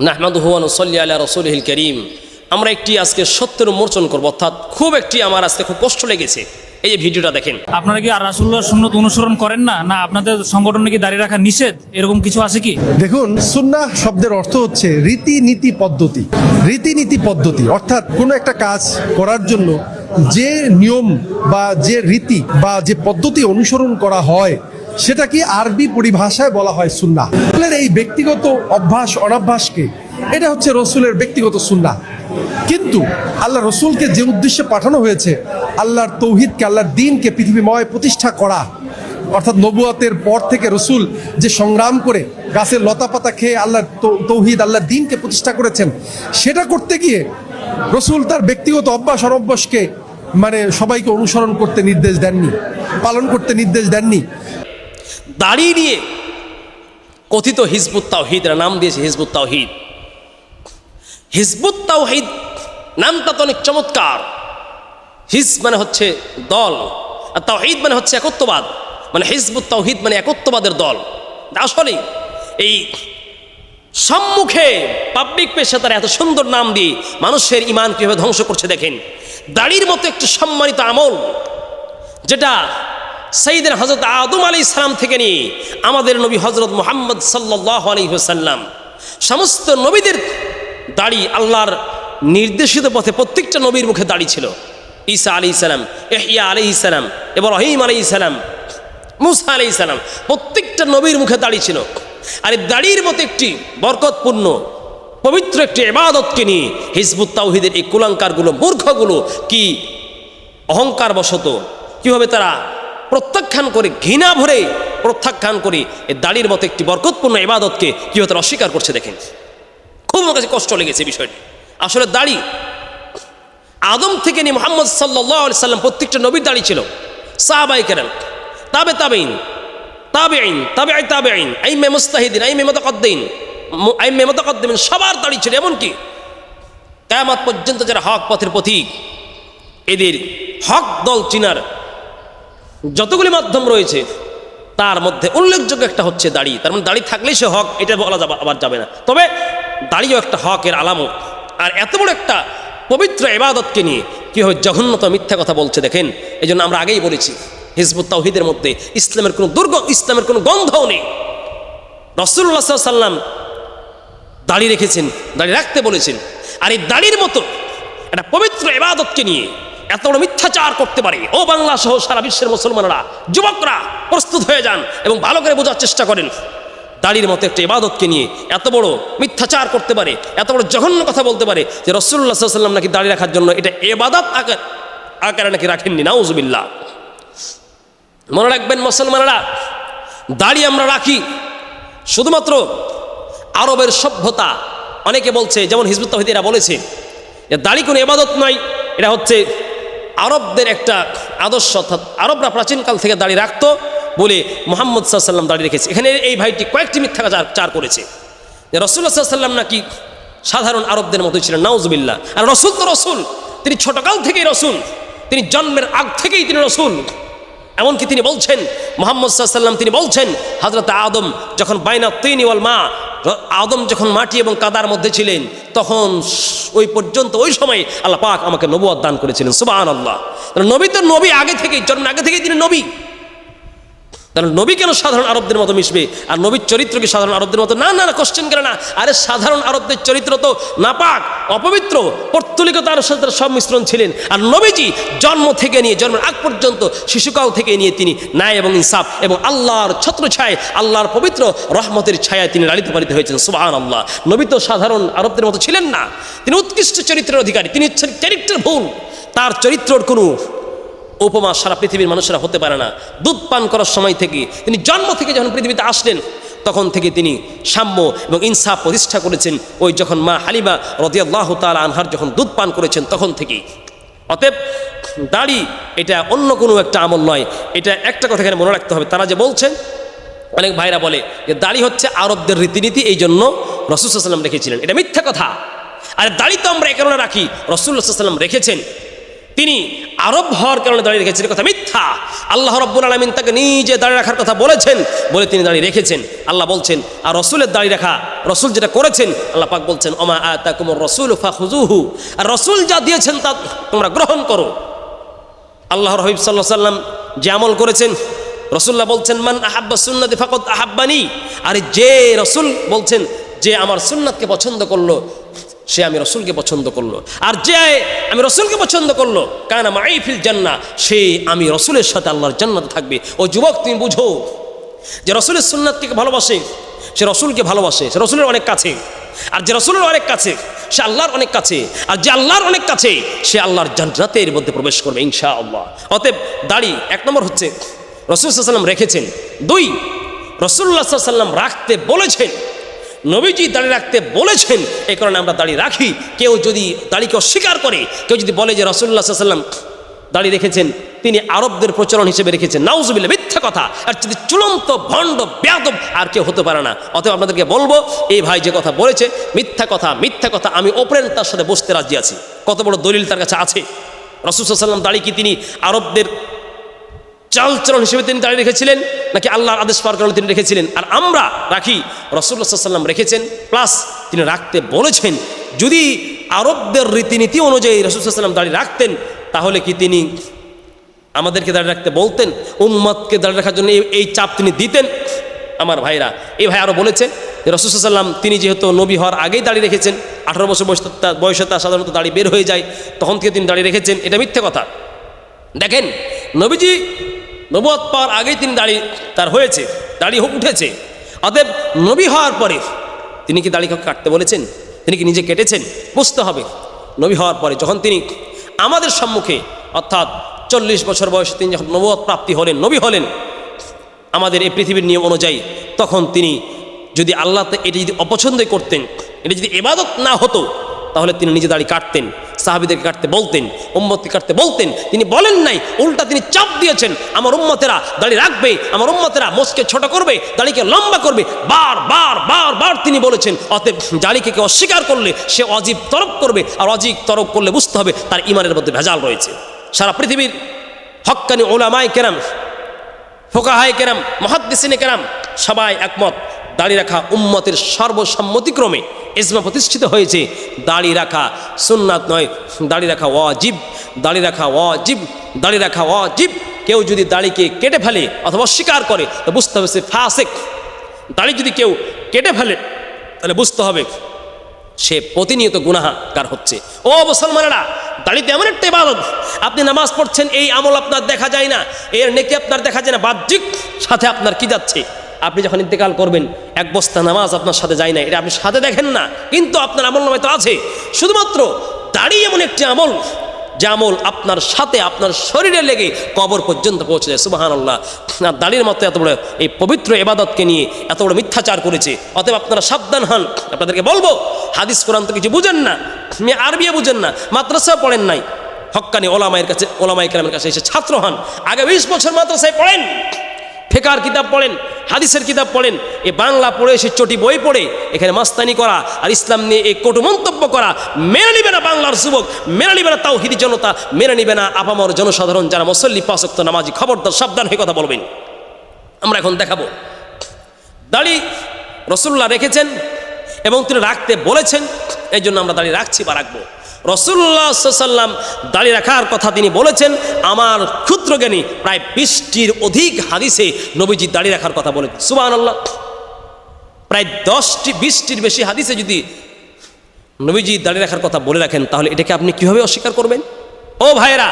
নাহমাদুহু নসল্লি আল্লাহ রসুলহিল করিম। আমরা একটি আজকে সত্যের উন্মোচন করব অর্থাৎ খুব একটি আমার আজকে খুব কষ্ট লেগেছে। এই যে ভিডিওটা দেখেন। আপনারা কি আর রাসুল্লাহর সুন্নত অনুসরণ করেন না? না আপনাদের সংগঠনে কি দাঁড়িয়ে রাখা নিষেধ? এরকম কিছু আছে কি? দেখুন সুন্নাহ শব্দের অর্থ হচ্ছে রীতিনীতি পদ্ধতি। রীতিনীতি পদ্ধতি অর্থাৎ কোনো একটা কাজ করার জন্য যে নিয়ম বা যে রীতি বা যে পদ্ধতি অনুসরণ করা হয় সেটা কি আরবি পরিভাষায় বলা হয় রসুলের এই ব্যক্তিগত অভ্যাস, অনাভ্যাসকে এটা হচ্ছে রসুলের ব্যক্তিগত সুন্না কিন্তু আল্লাহ রসুলকে যে উদ্দেশ্যে পাঠানো হয়েছে, আল্লাহর তৌহিদকে, আল্লাহর দিনকে পৃথিবীময় প্রতিষ্ঠা করা, অর্থাৎ নবুয়াতের পর থেকে রসুল যে সংগ্রাম করে গাছের লতা পাতা খেয়ে আল্লাহর তৌহিদ, আল্লাহর দিনকে প্রতিষ্ঠা করেছেন, সেটা করতে গিয়ে রসুল তার ব্যক্তিগত অভ্যাস, অনভ্যাসকে মানে সবাইকে অনুসরণ করতে নির্দেশ দেননি, পালন করতে নির্দেশ দেননি। দাড়ি নিয়ে কথিত হিজবুত তাওহিদ নাম দিয়েছে হিজবুত তাওহিদ। হিজবুত তাওহিদ নামটা তো অনেক চমৎকার। হিজ মানে হচ্ছে দল, আর তাওহিদ মানে হচ্ছে একত্ববাদ। মানে হিজবুত তাওহিদ মানে একত্ববাদের দল। আসলে এই সম্মুখে পাবলিক পেশা তারা এত সুন্দর নাম দিয়ে মানুষের ইমান কীভাবে ধ্বংস করছে দেখেন। দাড়ির মতো একটি সম্মানিত আমল, যেটা সঈদের হজরত আদম আলী ইসলাম থেকে নিয়ে আমাদের নবী হজরত মোহাম্মদ সাল্লাহ আলী সাল্লাম সমস্ত নবীদের দাড়ি আল্লাহর নির্দেশিত পথে প্রত্যেকটা নবীর মুখে দাড়ি ছিল। ঈসা আলী ইসালাম এহিয়া আলী ইসালাম এবার রহিম আলী ইসালাম মুসা আলী ইসালাম প্রত্যেকটা নবীর মুখে দাড়ি ছিল। আর এই দাড়ির মতো একটি বরকতপূর্ণ, পবিত্র একটি এবাদতকে নিয়ে হিজবুত তাওহিদের এই কুলাঙ্কারগুলো, মূর্খগুলো কি অহংকার বশত কীভাবে তারা প্রত্যাখ্যান করে, ঘৃণা ভরে প্রত্যাখ্যান করে এই দাড়ির মতো একটি বরকতপূর্ণ ইবাদতকে কীভাবে তারা অস্বীকার করছে দেখেন। খুব আমার কাছে কষ্ট লেগেছে বিষয়টি। আসলে দাড়ি, আদম থেকে নিয়ে মোহাম্মদ সাল্লাহ আলি সাল্লাম প্রত্যেকটা নবীর দাড়ি ছিল। সাহাবাই কেরাম, তাবে তাবেইন তাবে আইন তাবে আই তাবে আইন আইমে মুস্তাহিদিন আইমে মতকদ্দিন আইমে মতকদ্দিন সবার দাড়ি ছিল। এমনকি কেয়ামত পর্যন্ত যারা হক পথের পথিক এদের হক দল চিনার যতগুলি মাধ্যম রয়েছে, তার মধ্যে উল্লেখযোগ্য একটা হচ্ছে দাড়ি। তার মানে দাড়ি থাকলেই সে হক, এটা বলা যাবে আবার যাবে না। তবে দাড়িও একটা হকের আলামত। আর এত বড় একটা পবিত্র এবাদতকে নিয়ে কী হয়, জঘন্যত মিথ্যা কথা বলছে, দেখেন? এই জন্য আমরা আগেই বলেছি, হিজবুত তাওহিদের মধ্যে ইসলামের কোনো দুর্গ, ইসলামের কোনো গন্ধও নেই। রসুল্লাহ সাল্লাম দাড়ি রেখেছেন, দাড়ি রাখতে বলেছেন। আর এই দাড়ির মতো একটা পবিত্র এবাদতকে নিয়ে এত বড় মিথ্যাচার করতে পারে। ও বাংলা সহ সারা বিশ্বের মুসলমানরা, যুবকরা প্রস্তুত হয়ে যান এবং ভালো করে বোঝার চেষ্টা করেন। দাড়ির মতো একটা ইবাদতকে নিয়ে এত বড় মিথ্যাচার করতে পারে, এত বড় জঘন্য কথা বলতে পারে যে রসুল্লাহ সাল্লাম নাকি দাড়ি রাখার জন্য এটা এবাদত আকার আকারে নাকি রাখেননি, নাউজুবিল্লাহ। মনে রাখবেন মুসলমানেরা, দাড়ি আমরা রাখি, শুধুমাত্র আরবের সভ্যতা অনেকে বলছে, যেমন হিজবুত তহিদিরা বলেছে যে দাড়ি কোনো এবাদত নয়, এটা হচ্ছে আরবদের একটা আদর্শ অর্থাৎ আরবরা প্রাচীনকাল থেকে দাড়ি রাখতো বলে মোহাম্মদ সাল্লাম দাঁড়িয়ে রেখেছে। এখানে এই ভাইটি কয়েকটি মিথ্যা চার চার করেছে। রসুল্লাহ সাল্লাম নাকি সাধারণ আরবদের মতোই ছিলেন নাউজবিল্লা আর রসুল তো রসুল, তিনি ছোটকাল থেকেই রসুল, তিনি জন্মের আগ থেকেই তিনি রসুল। এমনকি তিনি বলছেন, মোহাম্মদ সাল্লাম তিনি বলছেন, হজরত আদম যখন বাইনা তিন ওয়াল মা আদম যখন মাটি এবং কাদার মধ্যে ছিলেন, তখন ওই পর্যন্ত, ওই সময় আল্লাহ পাক আমাকে নবুয়াদ দান করেছিলেন সুবাহ আল্লাহ নবী তো নবী আগে থেকেই, জন্ম আগে থেকেই তিনি নবী। তাহলে নবী কেন সাধারণ আরবদের মতো মিশবে? আর নবীর চরিত্র কি সাধারণ আরবদের মতো? না না কোশ্চেন করে না। আরে সাধারণ আরবদের চরিত্র তো নাপাক, অপবিত্র। পর্তুলিকতার সাথে সব মিশ্রণ ছিলেন। আর নবীজি জন্ম থেকে নিয়ে, জন্মের আগ পর্যন্ত শিশুকাল থেকে নিয়ে তিনি ন্যায় এবং ইনসাফ এবং আল্লাহর ছত্র ছায়, আল্লাহর পবিত্র রহমতের ছায়ায় তিনি লালিত পালিত হয়েছেন। সুবাহান আল্লাহ নবী তো সাধারণ আরবদের মতো ছিলেন না। তিনি উৎকৃষ্ট চরিত্রের অধিকারী। তিনি চরিত্রের ভুল। তার চরিত্রর কোনো উপমা সারা পৃথিবীর মানুষেরা হতে পারে না। দুধ পান করার সময় থেকে তিনি জন্ম থেকে যখন পৃথিবীতে আসলেন, তখন থেকে তিনি সাম্য এবং ইনসাফ প্রতিষ্ঠা করেছেন। ওই যখন মা হালিমা রদিয়াল্লাহ তাল আনহার যখন দুধ পান করেছেন, তখন থেকেই। অতএব দাড়ি এটা অন্য কোনো একটা আমল নয়। এটা একটা কথা এখানে মনে রাখতে হবে। তারা যে বলছেন, অনেক ভাইরা বলে যে দাড়ি হচ্ছে আরবদের রীতিনীতি এই জন্য রসুল্লাহাম রেখেছিলেন। এটা মিথ্যা কথা। আর দাড়ি তো আমরা এ কারণে রাখি রসুল্লাহাম রেখেছেন। তিনি আরব হওয়ার কারণে দাঁড়িয়ে রেখেছেন কথা মিথ্যা। আল্লাহ রব্বুল আলমিন তাকে নিজে দাঁড়িয়ে রাখার কথা বলেছেন, বলে তিনি দাঁড়িয়ে রেখেছেন। আল্লাহ বলছেন, আর রসুলের দাঁড়িয়ে রাখা, রসুল যেটা করেছেন, আল্লাহ পাক বলছেন, ওমা আতা কুমর রসুল ফাহুজুহু আর রসুল যা দিয়েছেন তা তোমরা গ্রহণ করো। আল্লাহর হাবিব সাল্লাহ সাল্লাম যে আমল করেছেন, রসুল্লাহ বলছেন, মান আহাব্বা সুন্নতি ফাকত আহাব্বানি। আরে যে রসুল বলছেন, যে আমার সুন্নাতকে পছন্দ করল সে আমি রসুলকে পছন্দ করল। আর যে আমি রসুলকে পছন্দ করল কারণ আমার ফিল জান্না, সে আমি রসুলের সাথে আল্লাহর জান্নাত থাকবে। ও যুবক, তুমি বুঝো যে রসুলের সুন্নাতকে ভালোবাসে, সে রসুলকে ভালোবাসে, সে রসুলের অনেক কাছে। আর যে রসুলের অনেক কাছে, সে আল্লাহর অনেক কাছে। আর যে আল্লাহর অনেক কাছে, সে আল্লাহর জান্নাতের মধ্যে প্রবেশ করবে ইনশা আল্লাহ অতএব দাড়ি এক নম্বর হচ্ছে, রসুল সাল্লাম রেখেছেন। দুই, রসুল্লাহ সাল্লাম রাখতে বলেছেন। নবীজি দাড়ি রাখতে বলেছেন, এই কারণে আমরা দাড়ি রাখি। কেউ যদি দাড়িকে অস্বীকার করে, কেউ যদি বলে যে রসুল্লাহ সাল্লাম দাড়ি রেখেছেন, তিনি আরবদের প্রচলন হিসেবে রেখেছেন। নাউজুবিল্লা মিথ্যা কথা। আর যদি চূড়ান্ত, ভণ্ড, ব্যাদব, আর কেউ হতে পারে না। অতএব আপনাদেরকে বলব, এই ভাই যে কথা বলেছে, মিথ্যা কথা মিথ্যা কথা, আমি ওপেন তার সাথে বসতে রাজি আছি। কত বড় দলিল তার কাছে আছে। রসুল সাল্লাম দাড়ি কি তিনি আরবদের চালচলন হিসেবে তিনি দাঁড়িয়ে রেখেছিলেন, নাকি আল্লাহর আদেশ পাওয়ার কারণে তিনি রেখেছিলেন? আর আমরা রাখি রসুল্লাহ সাল্লাম রেখেছেন, প্লাস তিনি রাখতে বলেছেন, যদি আরবদের রীতিনীতি অনুযায়ী রসুল্লাহাম দাঁড়িয়ে রাখতেন, তাহলে কি তিনি আমাদেরকে দাঁড়িয়ে রাখতে বলতেন? উম্মতকে দাঁড়িয়ে রাখার জন্য এই- চাপ তিনি দিতেন? আমার ভাইরা এই ভাই আরও বলেছে যে রসুল্লাহাম তিনি যেহেতু নবী হওয়ার আগেই দাঁড়িয়ে রেখেছেন, আঠারো বছর বয়স বয়সে তার সাধারণত দাঁড়িয়ে বের হয়ে যায়, তখন থেকে তিনি দাঁড়িয়ে রেখেছেন, এটা মিথ্যে কথা। দেখেন, নবীজি নবুয়ত পাওয়ার আগেই তিনি দাড়ি তার হয়েছে, দাড়ি উঠেছে। অতএব নবী হওয়ার পরে তিনি কি দাড়ি কাটতে বলেছেন? তিনি কি নিজে কেটেছেন? বুঝতে হবে। নবী হওয়ার পরে যখন তিনি আমাদের সম্মুখে, অর্থাৎ চল্লিশ বছর বয়সে তিনি যখন নবুয়ত প্রাপ্তি হলেন, নবী হলেন, আমাদের এই পৃথিবীর নিয়ম অনুযায়ী তখন তিনি যদি আল্লাহ এটি যদি অপছন্দই করতেন, এটি যদি এবাদত না হতো তাহলে তিনি নিজে দাড়ি কাটতেন, সাহাবিদেরকে কাটতে বলতেন, উম্মতকে কাটতে বলতেন। তিনি বলেন নাই, উল্টা তিনি চাপ দিয়েছেন, আমার উম্মতেরা দাড়ি রাখবে, আমার উম্মতেরা মোসকে ছোট করবে, দাড়িকে লম্বা করবে। বার বার বার বার তিনি বলেছেন, অতএব দাড়িকে কেউ অস্বীকার করলে সে অজীব তরক করবে, আর অজীব তরক করলে বুঝতে হবে তার ইমানের মধ্যে ভেজাল রয়েছে। সারা পৃথিবীর হক্কানি ওলামাই কেরাম ফোকাহাই কেরাম, মহাদ্দিসিনে কেরাম সবাই একমত। দাড়ি রাখা উম্মতের সর্বসম্মতিক্রমে ইজমা প্রতিষ্ঠিত হয়েছে। দাড়ি রাখা সুন্নাত নয়, দাড়ি রাখা ওয়াজিব, দাড়ি রাখা ওয়াজিব, দাড়ি রাখা ওয়াজিব। কেউ যদি দাড়িকে কেটে ফেলে অথবা অস্বীকার করে, তো বুঝতে হবে সে ফাসেক। দাড়ি যদি কেউ কেটে ফেলে, তাহলে বুঝতে হবে সে প্রতিনিয়ত গুনাহাকার হচ্ছে। ও মুসলমানেরা, দাড়িতে এমন একটা ইবাদত, আপনি নামাজ পড়ছেন, এই আমল আপনার দেখা যায় না, এর নেকি আপনার দেখা যায় না, বাহ্যিক সাথে আপনার কি যাচ্ছে? আপনি যখন ইন্তেকাল করবেন, এক বস্তা নামাজ আপনার সাথে যায় না এটা আপনি সাথে দেখেন না, কিন্তু আপনার আমল নামায় তো আছে। শুধুমাত্র দাড়ি এমন একটি আমল, যে আমল আপনার সাথে, আপনার শরীরে লেগে কবর পর্যন্ত পৌঁছে যায়। সুবাহান আল্লাহ আর দাড়ির মতো এত বড় এই পবিত্র এবাদতকে নিয়ে এত বড় মিথ্যাচার করেছে, অতএব আপনারা সাবধান হন। আপনাদেরকে বলব, হাদিস কোরআন তো কিছু বুঝেন না আরবিয়া বুঝেন না মাদ্রাসা পড়েন নাই। হক্কানি ওলামায়ের কাছে ওলামাই কেরামের কাছে এসে ছাত্র হন। আগে বিশ বছর মাদ্রাসায় পড়েন। ফেকার কিতাব পড়েন, হাদিসের কিতাব পড়েন, এ বাংলা পড়ে সে চটি বই পড়ে, এখানে মাস্তানি করা আর ইসলাম নিয়ে এই কটু মন্তব্য করা, মেনে নিবে না বাংলার যুবক, মেনে নিবে না তাও হিদি জনতা, মেনে নিবে না আপামর জনসাধারণ যারা মুসল্লি পাশক্ত নামাজি, খবরদার, সাবধান হয়ে কথা বলবেন। আমরা এখন দেখাবো। দাড়ি রসুল্লাহ রেখেছেন এবং তিনি রাখতে বলেছেন, এই জন্য আমরা দাঁড়িয়ে রাখছি বা রাখব। রসুল্লাহ সাল্লাম দাড়ি রাখার কথা তিনি বলেছেন। আমার ক্ষুদ্র জ্ঞানী প্রায় বিশটির অধিক হাদিসে নবীজি দাড়ি রাখার কথা বলেছেন সুবাহ আল্লাহ প্রায় দশটি, বিশটির বেশি হাদিসে যদি নবীজি দাড়ি রাখার কথা বলে রাখেন, তাহলে এটাকে আপনি কীভাবে অস্বীকার করবেন? ও ভাইরা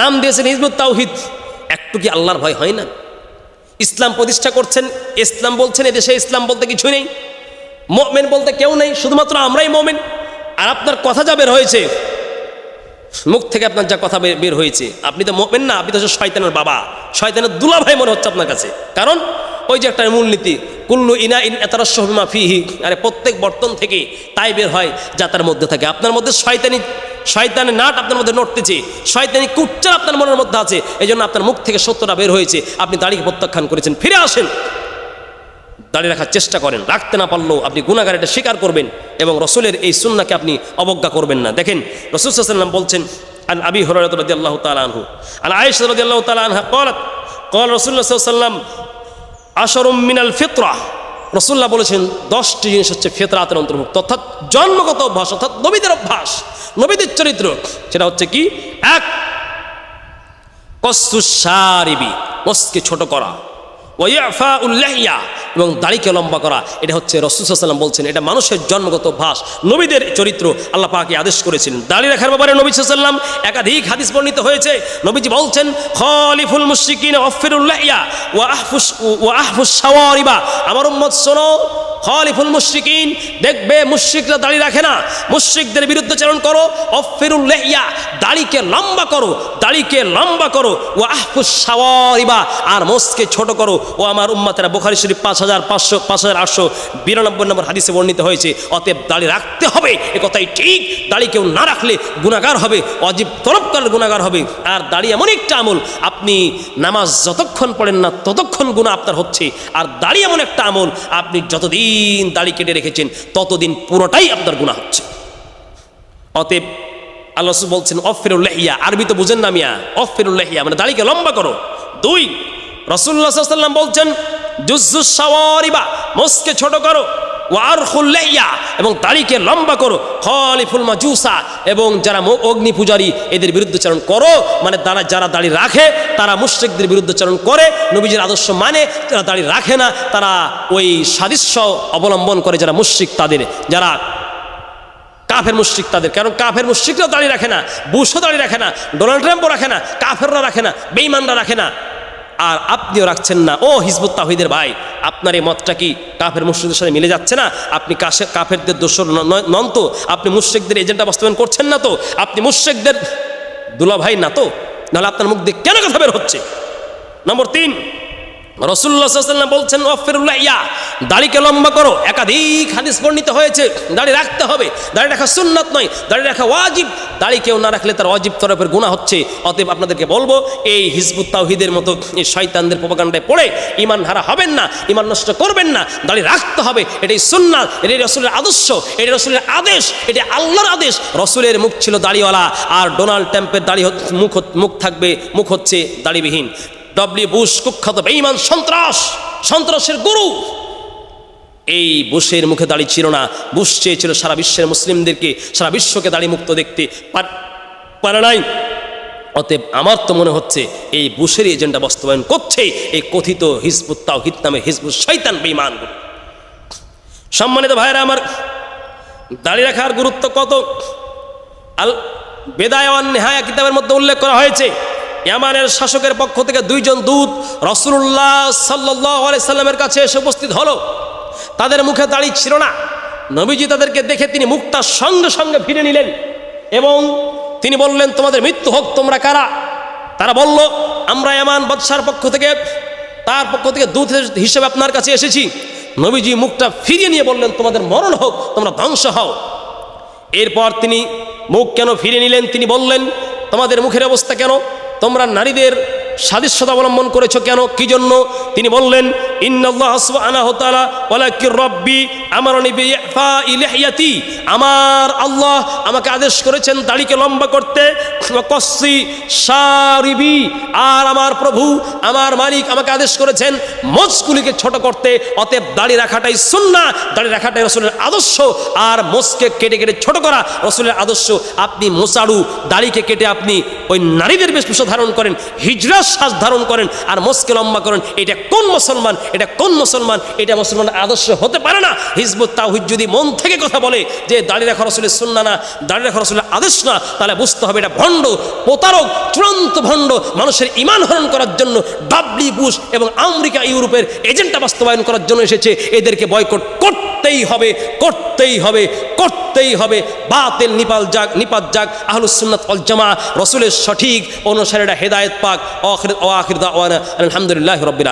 নাম দিয়েছেন হিজবুত তাওহিদ। একটু কি আল্লাহর ভয় হয় না? ইসলাম প্রতিষ্ঠা করছেন, ইসলাম বলছেন, এদেশে ইসলাম বলতে কিছু নেই। মোমেন বলতে কেউ নেই, শুধুমাত্র আমরাই মোমেন। আর আপনার কথা যা বের হয়েছে, মুখ থেকে আপনার যা কথা বের- হয়েছে, আপনি তো মোমেন না, আপনি তো শয়তানের বাবা। শয়তানের দুলাভাই মনে হচ্ছে আপনার কাছে। কারণ ওই যে একটা মূলনীতি, কুল্লু ইনা ইন এতারস্যমা ফিহি, আরে প্রত্যেক বর্তন থেকে তাই বের হয় যা তার মধ্যে থাকে। আপনার মধ্যে শয়তানি শয়তানের নাট আপনার মধ্যে নড়তেছে, শয়তানি কুচ্চার আপনার মনের মধ্যে আছে এই আপনার মুখ থেকে সত্যটা বের হয়েছে। আপনি দাড়িকে প্রত্যাখ্যান করেছেন। ফিরে আসেন। দাঁড়িয়ে রাখার চেষ্টা করেন। রাখতে না পারলেও আপনি গুণাগার এটা স্বীকার করবেন এবং রসুলের এই সুন্নাকে আপনি অবজ্ঞা করবেন না। দেখেন, রসুল সাল্লাম বলছেন, আন আবি হরারত রদি আল্লাহ তালাহু আন আয়েশ আল্লাহ তালাহা কলাত কল রসুল্লাহ সাল্লাম আশরম মিনাল ফিতরা। রসুল্লাহ বলেছেন, দশটি জিনিস হচ্ছে ফেতরাতের অন্তর্ভুক্ত। অর্থাৎ জন্মগত অভ্যাস, অর্থাৎ নবীদের অভ্যাস, নবীদের চরিত্র। সেটা হচ্ছে কি? এক কস্তুসারিবি মস্কে ছোট করা। ওয়াফা উল্লাহিয়া এবং দাড়িকে লম্বা করা, এটা হচ্ছে রসুসাল্লাম বলছেন, এটা মানুষের জন্মগত ভাস নবীদের চরিত্র আল্লাহ পাকে আদেশ করেছিলেন। দাড়ি রাখার ব্যাপারে নবী সাল্লাম একাধিক হাদিস বর্ণিত হয়েছে। নবীজি বলছেন, খলিফুল মুশরিকিন অফিরুল্লাহিয়া ওয়া আহফুস ওয়া আহফুস সাওয়ারিবা আমার উম্মত, শোনো, খলিফুল মুশরিকিন, দেখবে মুশরিকরা দাড়ি রাখে না। মুশরিকদের বিরুদ্ধে চারণ করো অফিরুল লেহিয়া, দাড়িকে লম্বা করো। দাড়িকে লম্বা করো ও আহফুস সাওয়ারিবা, আর মোসকে ছোট করো। ও আমার উম্মাতেরা বোখারি শরীফ পাঁচ হাজার পাঁচশো, পাঁচ হাজার আটশো বিরানব্বই নম্বর হাদিসে বর্ণিত হয়েছে, অতএব দাড়ি রাখতে হবে, এ কথাই ঠিক, দাড়ি কেউ না রাখলে গুণাগার হবে, অজীব তরফকার গুণাগার হবে, আর দাড়ি এমন একটা আমল, আপনি নামাজ যতক্ষণ পড়েন না ততক্ষণ গুণা আপনার হচ্ছে, আর দাড়ি এমন একটা আমল, আপনি যতদিন দাড়ি কেটে রেখেছেন, ততদিন পুরোটাই আপনার গুণা হচ্ছে। অতএব আল্লাহ রসুল বলছেন অফিরুল্লাহিয়া আরবি তো বুঝেন না মিয়া অফিরুল্লাহিয়া মানে দাড়িকে লম্বা করো। দুই রসুল্লাহ সাল্লাম বলছেন জুজুসাওয়ারিবা ছোট করো এবং দাড়িকে লম্বা করো, খলিফুল মাজুসা এবং যারা অগ্নি পূজারী, এদের বিরুদ্ধচারণ করো মানে তারা যারা দাড়ি রাখে, তারা মুশ্রিকদের বিরুদ্ধচারণ করে, নবীজির আদর্শ মানে যারা দাড়ি রাখে না, তারা ওই সাদৃশ্য অবলম্বন করে যারা মুশ্রিক তাদের, যারা কাফের মুশ্রিক তাদের। কারণ কাফের মুশ্রিকরাও দাঁড়িয়ে রাখে না, বুশও দাঁড়িয়ে রাখে না, ডোনাল্ড ট্রাম্পও রাখে না, কাফেররা রাখে না বেইমানরা রাখে না। আর আপনিও রাখছেন না। ও হিজবুত তাহিদের ভাই, আপনার এই মতটা কি কাফের মুশ্রিকদের সাথে মিলে যাচ্ছে না? আপনি কাফেরদের দোষর নন তো? আপনি মুশ্রিকদের এজেন্ডা বাস্তবায়ন করছেন না তো? আপনি মুশ্রিকদের দুলা ভাই না তো? নাহলে আপনার মুখ দিয়ে কেন কথা বের হচ্ছে? নম্বর তিন রসুল্লাহ সাল্লাম বলছেন অফিরুল্লাহ ইয়া দাড়িকে লম্বা করো। একাধিক হাদিস বর্ণিত হয়েছে, দাড়ি রাখতে হবে। দাড়ি রাখা সুন্নাত নয়, দাড়ি রাখা ওয়াজিব। দাড়ি কেউ না রাখলে তার অজিব তরফের গুণা হচ্ছে। অতএব আপনাদেরকে বলব, এই হিজবুত তাওহিদের মতো এই শয়তানদের প্রপাগান্ডায় পড়ে ইমান হারা হবেন না ইমান নষ্ট করবেন না। দাড়ি রাখতে হবে, এটাই সুন্নাত, এটাই রসুলের আদর্শ, এটাই রসুলের আদেশ এটা আল্লাহর আদেশ। রসুলের মুখ ছিল দাড়িওয়ালা, আর ডোনাল্ড ট্রাম্পের দাড়ি মুখ মুখ থাকবে, মুখ হচ্ছে দাড়িবিহীন। ডব্লিউ বুশ কুখ্যাত বেঈমান সন্ত্রাস, সন্ত্রাসের গুরু। এই বুশের মুখে দাড়ি ছিল না। বুশ চেয়েছিল সারা বিশ্বের মুসলিমদেরকে, সারা বিশ্বকে দাড়ি মুক্ত দেখতে। পার- নাই। অতএব আমার তো মনে হচ্ছে এই বুশের এজেন্ডা বাস্তবায়ন করছে এই কথিত হিজবুত তাওহিদ নামে হিজবুত শৈতান বেঈমানগুলো সম্মানিত ভাইরা আমার, দাড়ি রাখার গুরুত্ব কত? আল বেদায়ওয়ান নেহায়া কিতাবের মধ্যে উল্লেখ করা হয়েছে। ইয়ামানের শাসকের পক্ষ থেকে দুইজন দূত রসুল্লাহ সাল্লাহ কাছে এসে উপস্থিত হলো। তাদের মুখে দাড়ি ছিল না। নবীজি তাদেরকে দেখে তিনি মুখটা সঙ্গে সঙ্গে ফিরে নিলেন এবং তিনি বললেন, তোমাদের মৃত্যু হোক, তোমরা কারা? তারা বলল, আমরা এমান বাদশার পক্ষ থেকে, তার পক্ষ থেকে দূত হিসেবে আপনার কাছে এসেছি। নবীজি মুখটা ফিরিয়ে নিয়ে বললেন, তোমাদের মরণ হোক, তোমরা ধ্বংস হও। এরপর তিনি মুখ কেন ফিরে নিলেন? তিনি বললেন, তোমাদের মুখের অবস্থা কেন? তোমরা নারীদের সাদৃশ্যতা অবলম্বন করেছ কেন? কি জন্য? তিনি বললেন লিহইয়াতি আমার আল্লাহ আমাকে আদেশ করেছেন দাড়িকে লম্বা করতে আর আমার প্রভু, আমার মালিক আমাকে আদেশ করেছেন মোজগুলিকে ছোট করতে, অতএব দাড়ি রাখাটাই সুন্না দাড়ি রাখাটাই রসুলের আদর্শ, আর মোজকে কেটে কেটে ছোট করা রসুলের আদর্শ। আপনি মোসাড়ু দাড়িকে কেটে আপনি ওই নারীদের বেশভূষা ধারণ করেন হিজড়ার শ্বাস ধারণ করেন আর মোজকে লম্বা করেন, এটা কোন মুসলমান, এটা কোন মুসলমান, এটা মুসলমানের আদর্শ হতে পারে না। হিজবুত তাহিদ যদি মন থেকে কথা বলে যে দাড়ি রাখা রসুলের সুন্না না, দাঁড়িয়ে রাখা রসুলের আদর্শ না, তাহলে বুঝতে হবে এটা ভণ্ড, প্রতারক, চূড়ান্ত ভণ্ড মানুষের ইমান হরণ করার জন্য ডাব্লি বুশ এবং আমেরিকা, ইউরোপের এজেন্ডা বাস্তবায়ন করার জন্য এসেছে। এদেরকে বয়কট করতেই হবে করতেই হবে করতেই হবে। বাতেল নিপাল যাক, নিপাত যাক। আহলুসুন্নাত অল জামা রসুলের সঠিক অনুসারীরা হেদায়ত পাক। ও ও আলহামদুলিল্লাহ রবিল